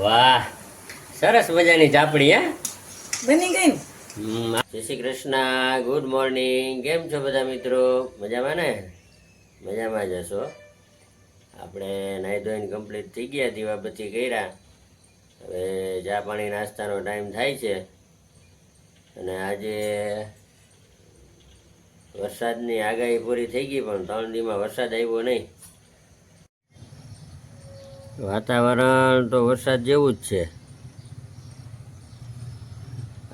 વાહ સરસ મજાની ચાપડી હે? બની ગઈ જય શ્રી કૃષ્ણ ગુડ મોર્નિંગ. કેમ છો બધા મિત્રો? મજામાં ને? મજામાં જ હશો. આપણે નાહી ધોઈને કમ્પ્લીટ થઈ ગયા દીવાબત્તી કર્યા. હવે ચા પાણી નાસ્તાનો ટાઈમ થાય છે. અને આજે વરસાદની આગાહી પૂરી થઈ ગઈ પણ ત્રણ દીમાં વરસાદ આવ્યો નહીં. વાતાવરણ તો વરસાદ જેવું જ છે.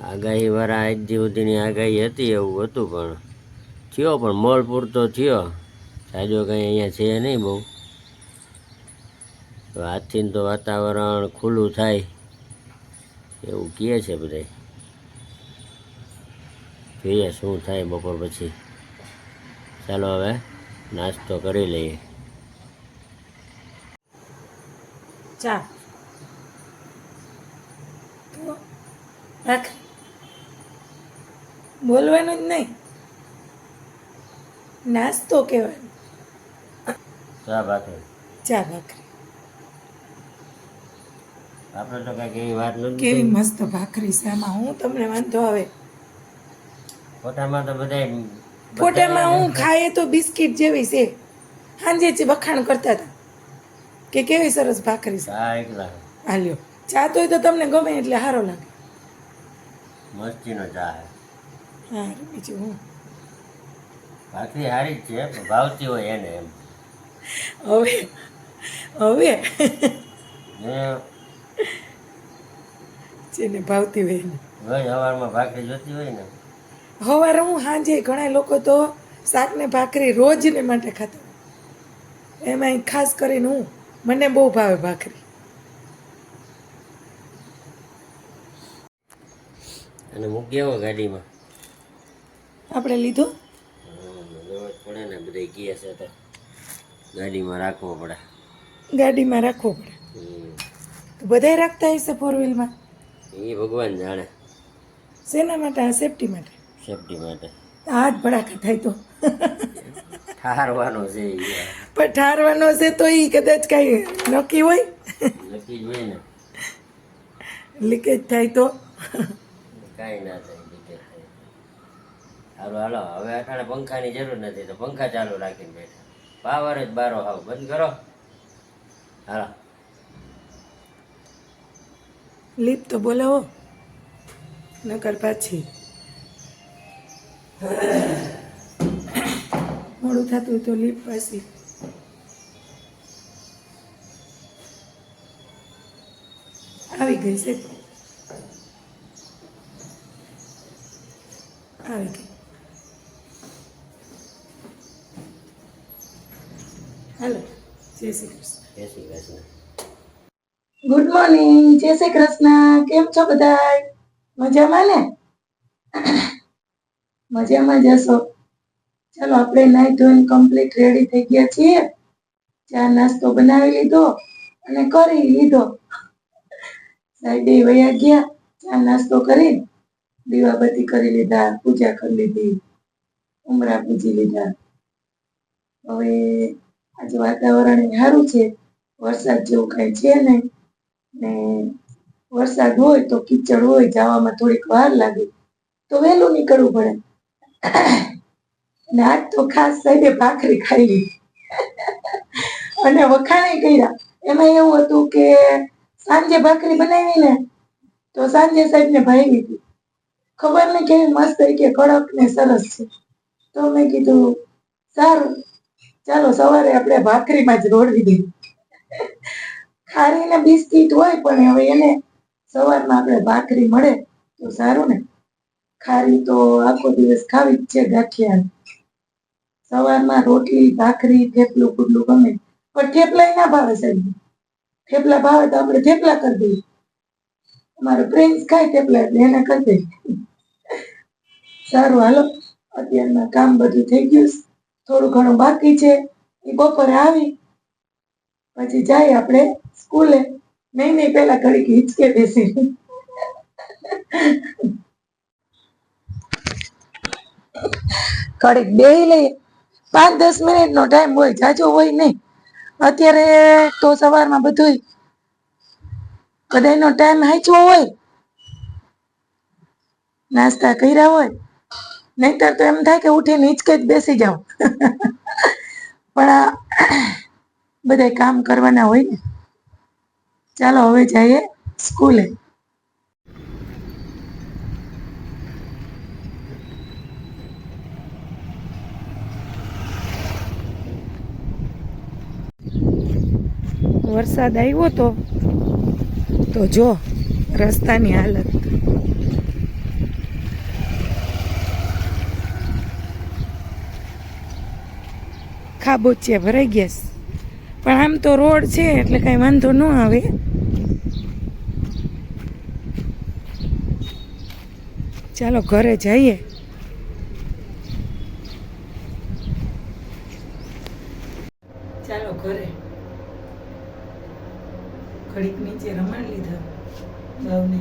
આગાહી વાળા આજ સુધીની આગાહી હતી એવું હતું પણ. થયો પણ, મોલ પૂરતો થયો. સાજો કંઈ અહીંયા છે નહીં બહુ. તો આજથી તો વાતાવરણ ખુલ્લું થાય. એવું કહે છે બધા જોઈએ શું થાય બપોર પછી. ચાલો હવે નાસ્તો કરી લઈએ. ચા તો રાખ. બોલવાનું જ નહીં. નાસ્તો કહેવાનું. ચા ભાખરી. ચા ભાખરી. આપણે તો કાંઈક કેવી વાત નથી કેવી મસ્ત ભાખરી છે આમાં હું તમને વાંધો આવે. ફોટામાં તો બધા ફોટામાં હું ખાઈએ તો બિસ્કિટ જેવી છે. સાંજે જ વખાણ કરતા હતા. કે કેવી સરસ ભાખરી છે? હાલ્યો ચા તોય તો તમને ગમે એટલે સારો લાગે. મસ્તીનો ચા હે હા બીજું હું? ભાખરી સારી છે ભાવતી હોય એને એમ. હવે? હવે? ને જેને ભાવતી હોય રોજ સવારમાં ભાખરી જોતી હોય ને? સવારે હું સાંજે ઘણા લોકો તો શાક ને ભાખરી રોજને માટે ખાતા એમાં ખાસ કરીને હું. મને બહુ ભાવે ભાખરી. અને મૂકી આવો ગાડીમાં. આપણે લીધો? પડે ને બધા ગયા છે તો ગાડીમાં રાખવો પડે. ગાડીમાં રાખવો પડે. બધાય રાખતા હશે ફોર વ્હીલમાં એ ભગવાન જાણે. શેના માટે? આ સેફટી માટે? સેફટી માટે. હાથ ભડાકા થાય તો. ઠારવાનો છે પણ ઠારવાનો છે તો એ કદાચ કાંઈ નક્કી હોય? નક્કી હોય ને. લીકેજ થાય તો? કાંઈ ના થાય લીકેજ થાય. હાલો હાલો હવે અટાણે પંખાની જરૂર નથી તો પંખા ચાલુ રાખીને બેઠા. પાવર જ બારો હાવ બંધ કરો. હાલો. લીપ તો બોલાવો નકર પાછી. મોડું થતું હોય તો લીપ પાસી આવી ગઈ છે. આવી ગઈ. હેલો જય શ્રી કૃષ્ણ. જય શ્રી કૃષ્ણ. ગુડ મોર્નિંગ જય શ્રી કૃષ્ણ. કેમ છો બધા મજામાં ને? મજામાં જશો ચાલો આપણે નાઈ ધોઈને કમ્પ્લીટ રેડી થઈ ગયા છીએ. ચા નાસ્તો બનાવી લીધો અને કરી લીધો. સાઈડે વયા ગયા, ચા નાસ્તો કરી દીવાબત્તી કરી લીધા, પૂજા કરી લીધી, ઉમરા પૂજી લીધા. હવે આજે વાતાવરણ સારું છે. વરસાદ જેવું કઈ છે નહીં. ને વરસાદ હોય તો કીચડ હોય, જવામાં થોડીક વાર લાગે તો વહેલું નીકળવું પડે. અને આજ તો ખાસ સાહેબે ભાખરી ખાઈ અને વખાણે કર્યા. એમાં એવું હતું કે સાંજે ભાખરી બનાવી ને તો સાંજે સાહેબને ભાવી હતી ખબર નહીં કેવી મસ્ત કે કડક ને સરસ છે. તો મેં કીધું, સારું. ચાલો સવારે આપણે ભાખરીમાં જ રોડવી દઈએ. ખારી ને બિસ્કીટ હોય પણ હવે એને સવારમાં આપણે ભાખરી મળે તો સારું ને. ખારી તો આખો દિવસ ખાવી જ છે ગાંઠિયા સવારમાં રોટલી, ભાખરી, થેપલું કુટલું ગમે. પણ થેપલા ના ભાવે સાહેબ. થેપલા ભાવે તો આપણે થેપલા કરી દઈએ. અમારો પ્રિન્સ ખાય થેપલા એટલે એને કરી દઈએ. સારું, હાલો. અત્યારમાં કામ બધું થઈ ગયું. થોડું ઘણું બાકી છે. એ બપોરે આવી. પછી જાય આપણે સ્કૂલે. નહીં નહીં પેલા ઘડીક હિચકે બેસી. ઘડીક બેહી લઈએ. પાંચ દસ મિનિટ નો ટાઈમ હોય, જાજો હોય નહીં. અત્યારે તો સવારમાં બધું બધાનો ટાઈમ હાચવો હોય. નાસ્તા કર્યા હોય. નહીતર તો એમ થાય કે ઉઠીને હિંચકે જ બેસી જાઉં. પણ આ બધા કામ કરવાના હોય ને. ચાલો હવે જઈએ સ્કૂલે. વરસાદ આવ્યો તો તો જો રસ્તાની હાલત. ખાબોચિયા ભરાઈ ગયા. પણ આમ તો રોડ છે, એટલે કાંઈ વાંધો ન આવે. ચાલો ઘરે જઈએ. ચાલો ઘરે. ઘડીક નીચે રમાડ લીધા ભાવને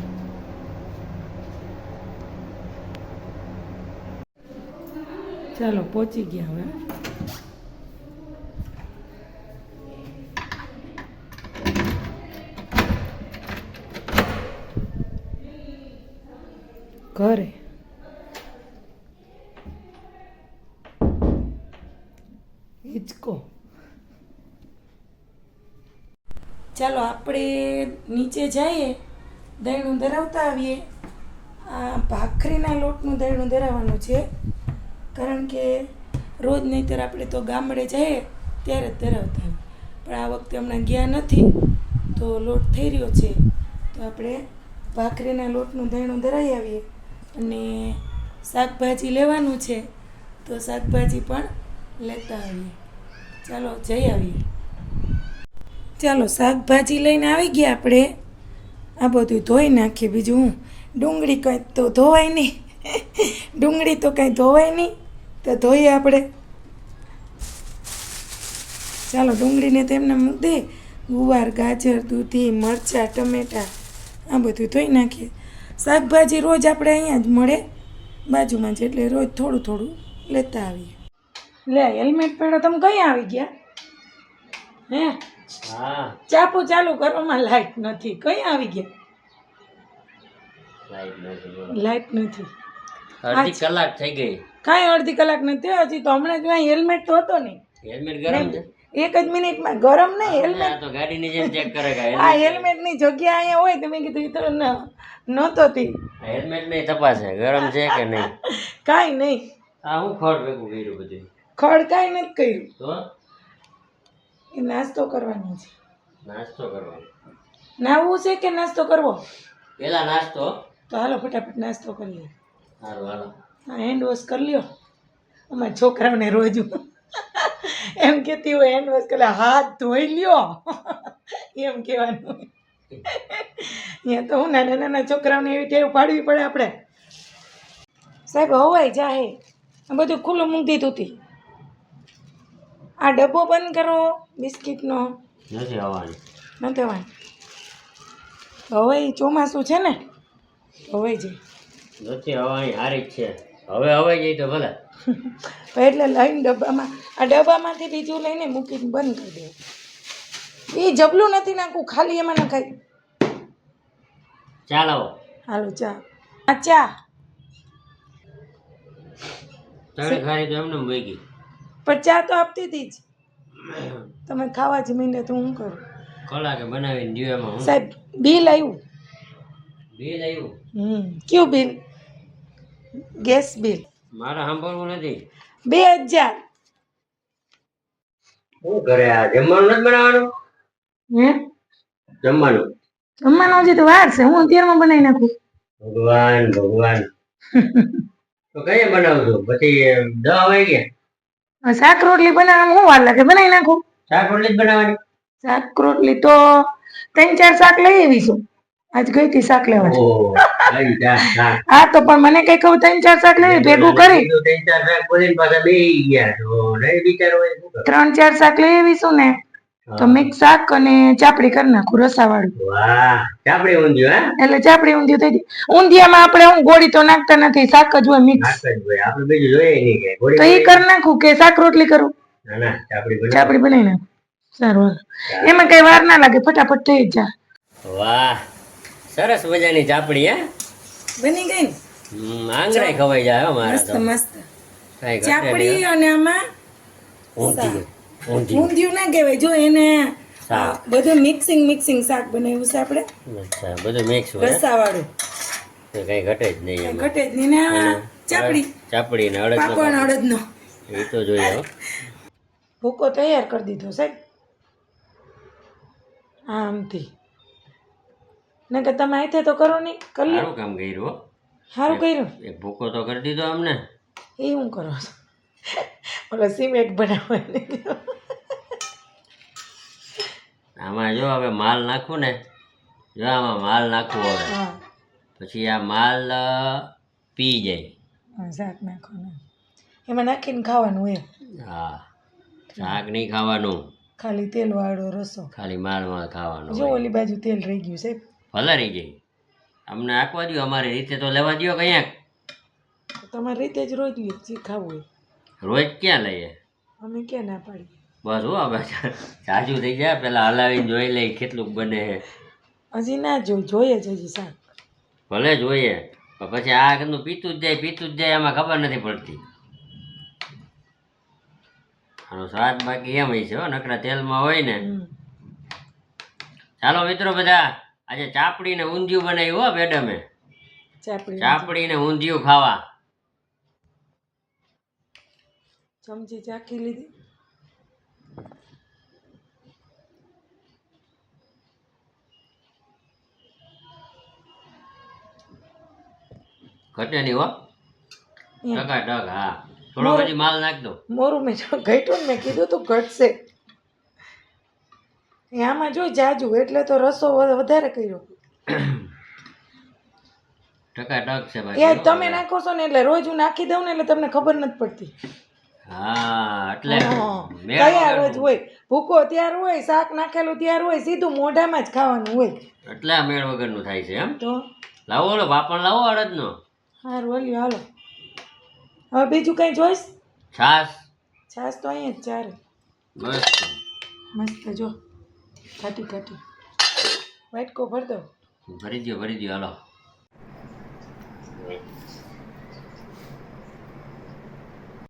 ચાલો પહોંચી ગયા હવે. ઘરે. ચાલો આપણે નીચે જઈએ, દહીણું ધરાવતા આવીએ. આ ભાખરીના લોટનું દહીણું ધરાવવાનું છે. કારણ કે રોજ નહીંતર આપણે તો ગામડે જઈએ ત્યારે જ ધરાવતા આવીએ. પણ આ વખતે હમણાં ગયા નથી, તો લોટ થઈ રહ્યો છે. તો આપણે ભાખરીના લોટનું દહીણું ધરાવી આવીએ અને શાકભાજી લેવાનું છે. તો શાકભાજી પણ લેતા આવીએ. ચાલો જઈ આવીએ. ચાલો, શાકભાજી લઈને આવી ગયા આપણે. આ બધું ધોઈ નાખીએ બીજું હું. ડુંગળી કંઈ તો ધોવાય નહીં. ડુંગળી તો કંઈ ધોવાય નહીં. તો ધોઈએ આપણે. ચાલો, ડુંગળીને તેમને મૂકી દે ગુવાર, ગાજર, દૂધી, મરચાં, ટમેટાં, આ બધું ધોઈ નાખીએ. શાકભાજી રોજ આપણે અહીંયા જ મળે. બાજુમાં જ, એટલે રોજ થોડું થોડું લેતા આવીએ. લે, હેલ્મેટ પહેરો, તમે કઈ આવી ગયા? હે? ચાપુ ચાલુ કરવામાં લાઈટ નથી. કઈ આવી ગયા? લાઈટ નથી અડધી કલાક થઈ ગઈ. કાંઈ અડધી કલાક નથી હજી તો હમણાં જો હેલ્મેટ તો હતો નહીં. હેલ્મેટ ગરમ છે? એક જ મિનિટમાં ગરમ નહીં હેલ્મેટ. તો ગાડીની જેમ ચેક કરે આ હેલ્મેટની જગ્યા અહીંયા હોય તો મેં કીધું તો નહોતો તી. હેલ્મેટ નહીં તપાસે ગરમ છે કે નહીં? કાંઈ નહીં. આ હું ખોટ ભેગું કર્યું બધું? ખડ કાંઈ નથી કર્યું. તો? એ નાસ્તો કરવાનો છે? નાસ્તો કરવાનો. નાવું છે કે નાસ્તો કરવો? પેલા નાસ્તો. તો હાલો ફટાફટ નાસ્તો કરી લઈએ સારું હાલો. હા હેન્ડ વોશ કરી લ્યો. અમારા છોકરાઓને રોજ. એમ કહેતી હોય હેન્ડ વોશ કરે હાથ ધોઈ લ્યો. એમ કહેવાનું. અહીંયા તો હું નાના નાના છોકરાઓને એવી ટેવ પાડવી પડે આપણે. સાહેબ હવાય જાહે. આ બધું ખુલ્લું મૂકી દીધું હતી આ ડબ્બો બંધ કરો બિસ્કિટનો. નથી આવવાની. નથી વાંધો હવાઈ ચોમાસું છે ને હવાઈ જે નથી આવવાની હારી છે. હવે હવે જઈ તો ભલે. એટલે લઈને ડબ્બામાં આ ડબ્બામાંથી બીજું લઈને મૂકીને બંધ કરી દેવું. એ જબલું નથી નાખવું ખાલી એમાં નખાય. ચાલો. હાલો ચા. આ ચા. તને ખારી તો એમને મૂકી પણ ચા તો આપતી હતી જ. તમે ખાવા જ મીંડે તો હું કરું? કલાકે બનાવીને દીવામાં હું સાહેબ બિલ આવ્યું બિલ આવ્યું હમ. કયું બિલ? Gas bill. મારે સાંભળવું નથી. બે હજાર. શું આ જમવાનું નથી બનાવવાનું? હે? જમવાનું? જમવાનું હજી તો વાર છે. હું અત્યારમાં બનાવી નાખું. ભગવાન ભગવાન. તો કઈ બનાવજો પછી દવા વાગ્યા. શાક રોટલી બનાવવામાં હું વાર લાગે? બનાવી નાખું? શાક રોટલી જ બનાવવાની. શાક રોટલી તો ત્રણ ચાર શાક લઈ આવીશું. આજ ગઈ હતી શાક લેવા. હા તો પણ મને કઈ કહું ત્રણ ચાર શાક લેવી ભેગું કરી. ત્રણ ચાર શાક લઈ આવીશું ને. તો મિક્સ શાક અને ચાપડી કરી નાખું રસાવાળું. વાહ ચાપડી ઊંધિયું હા? એટલે ચાપડી ઊંધિયું થઈ જાય ઊંધિયામાં આપણે હું ગોળી તો નાખતા નથી શાક જ હોય મિક્સ. આપણે બીજું જોઈએ નહીં કે તો એ કરી નાખું કે શાક રોટલી કરું? ના ના ચાપડી ચાપડી બનાવી નાખું. સારું એમાં કઈ વાર ના લાગે ફટાફટ થઈ જ જાય. વાહ સરસ મજાની ચાપડી હે? બની ગઈ ને? આંગળાઈ ખવાઈ જાય હો મારા મસ્ત મસ્ત. ચાપડી અને આમાં ઊંધિયું. ઊંધિયું. ના કહેવાય. જો એને બધું મિક્સિંગ મિક્સિંગ શાક બનાવ્યું છે આપણે. અચ્છા બધું મિક્સ હોય રસાવાળું. તો કઈ ઘટે જ નહીં ઘટે જ નહીં. ને ચાપડી. ચાપડી ને અડદ પાપડ અડદનો. એ તો જોઈએ હો. ભૂકો તૈયાર કરી દીધો સાહેબ. આમથી. ને કે તમે અહીંથી તો કરો નહીં કરી સારું કામ કર્યું હો. સારું કર્યું. ભૂકો તો કરી દીધો અમને. એ હું કરો છો? ઓલો સિમેન્ટ બનાવવાની આમાં જો હવે માલ નાખું ને જો આમાં માલ નાખવું હવે પછી આ માલ પી જાય શાક નાખવાનું એમાં નાખીને ખાવાનું એ હા શાક નહીં ખાવાનું ખાલી તેલ વાળો રસો ખાલી માલ માલ ખાવાનું જો ઓલી બાજુ તેલ રહી ગયું સાહેબ ભલે રહી જાય અમને આંકવા દો અમારી રીતે તો લેવા દો કંઈક તમારી રીતે જ રોજ જે ખાવું હોય રોજ ક્યાં લઈએ? અમે ક્યાં ના પાડીએ? બસ હો હવે જાજુ થઈ જાય પેલા હલાવીને જોઈ લઈ કેટલું બને. હજી ના જો જોઈએ જ હજી શાક. ભલે જોઈએ પણ પછી આ કદનું પીતું જ જાય પીતું જ જાય એમાં ખબર નથી પડતી. આનો સ્વાદ બાકી એમ હોય છે હો નકરા તેલમાં હોય ને. ચાલો મિત્રો બધા આજે ચાપડી ને ઊંધિયું બનાવ્યું હો મેડમે. ચાપડી ને ઊંધિયું ખાવા. ચમચી ચાખી લીધી. ઘટે નહીં હો. ટકા ટક હા. થોડો પછી માલ નાખ દો. મોરું મેં ઘટ્યું મેં કીધું તું ઘટશે. આમાં જો જાજુ એટલે તો રસો વધારે કર્યો. ટકા ટક છે એ તમે નાખો છો ને એટલે રોજ હું નાખી દઉં ને એટલે તમને ખબર નથી પડતી. હા એટલે કયા રોજ હોય. ભૂકો ત્યાર હોય શાક નાખેલું ત્યાર હોય સીધું મોઢામાં જ ખાવાનું હોય. એટલે આ મેળ વગરનું થાય છે એમ? તો? લાવો ઓલો પાપડ લાવો અડદનો. હારું ઓલ્યો હાલો. હવે બીજું કંઈ જોઈશ? છાસ છાશ તો અહીંયા જ ચારે બસ મસ્ત જો. ઘાટી ઘાટી વાટકો ભર દો. ભરી દો ભરી દ્યો હાલો.